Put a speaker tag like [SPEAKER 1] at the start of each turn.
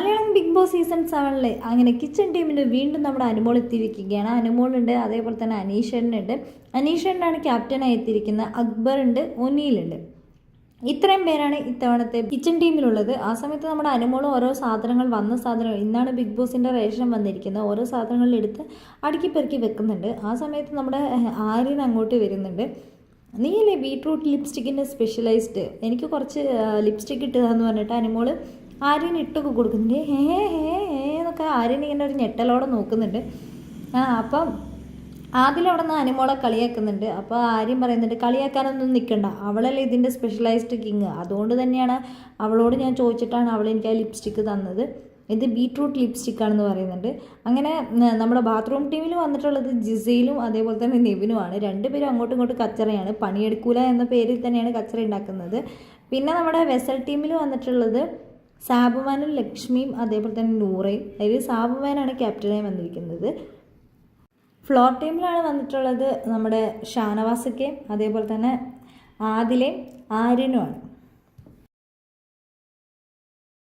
[SPEAKER 1] Malayalam Big Boss season സെവനിൽ അങ്ങനെ kitchen ടീമിൽ വീണ്ടും നമ്മുടെ അനുമോൾ എത്തിയിരിക്കുകയാണ്. അനുമോളുണ്ട് അതേപോലെ തന്നെ അനീഷനുണ്ട് അനീഷനാണ് ക്യാപ്റ്റനായി എത്തിയിരിക്കുന്നത്. അക്ബറുണ്ട് ഒനിയിലുണ്ട് ഇത്രയും പേരാണ് ഇത്തവണത്തെ കിച്ചൺ ടീമിലുള്ളത് ആ സമയത്ത് നമ്മുടെ അനുമോൾ ഓരോ സാധനങ്ങൾ വന്ന സാധനങ്ങൾ ഇന്നാണ് ബിഗ് ബോസിന്റെ റേഷൻ വന്നിരിക്കുന്നത്. ഓരോ സാധനങ്ങളിൽ എടുത്ത് അടുക്കി പെറുക്കി വെക്കുന്നുണ്ട്. ആ സമയത്ത് നമ്മുടെ ആര്യൻ അങ്ങോട്ട് വരുന്നുണ്ട്. നീയല്ലേ ബീട്രൂട്ട് ലിപ്സ്റ്റിക്കിന്റെ സ്പെഷ്യലൈസ്ഡ് എനിക്ക് കുറച്ച് ലിപ്സ്റ്റിക്ക് ഇട്ടതാന്ന് പറഞ്ഞിട്ട് അനുമോൾ ആര്യൻ ഇട്ടൊക്കെ കൊടുക്കുന്നുണ്ട്. ഹേ ഹേ ഹേ എന്നൊക്കെ ആര്യൻ ഇങ്ങനെ ഒരു ഞെട്ടലോടെ നോക്കുന്നുണ്ട്. ആ അപ്പം ആദ്യം അവിടെ നിന്ന് അനുമോളെ കളിയാക്കുന്നുണ്ട്. അപ്പോൾ ആര്യം പറയുന്നുണ്ട് കളിയാക്കാനൊന്നും നിൽക്കണ്ട അവളല്ലേ ഇതിന്റെ സ്പെഷ്യലൈസ്ഡ് കിങ് അതുകൊണ്ട് തന്നെയാണ് അവളോട് ഞാൻ ചോദിച്ചിട്ടാണ് അവൾ എനിക്ക് ആ ലിപ്സ്റ്റിക്ക് തന്നത്. ഇത് ബീട്രൂട്ട് ലിപ്സ്റ്റിക് ആണെന്ന് പറയുന്നുണ്ട്. അങ്ങനെ നമ്മുടെ ബാത്റൂം ടീമിൽ വന്നിട്ടുള്ളത് ജിസയിലും അതേപോലെ തന്നെ നെവിനുമാണ് രണ്ടുപേരും അങ്ങോട്ടും ഇങ്ങോട്ടും കച്ചറയാണ്. പണിയെടുക്കൂല എന്ന പേരിൽ തന്നെയാണ് കച്ചറ ഉണ്ടാക്കുന്നത്. പിന്നെ നമ്മുടെ വെസൽ ടീമിൽ വന്നിട്ടുള്ളത് സാബുമാനും ലക്ഷ്മിയും അതേപോലെ തന്നെ നൂറയും. അതിൽ സാബുമാനാണ് ക്യാപ്റ്റനായി വന്നിരിക്കുന്നത്. ഫ്ലോർ ടീമിലാണ് വന്നിട്ടുള്ളത് നമ്മുടെ ഷാനവാസക്കയും അതേപോലെ തന്നെ ആദിലയും ആര്യനുമാണ്.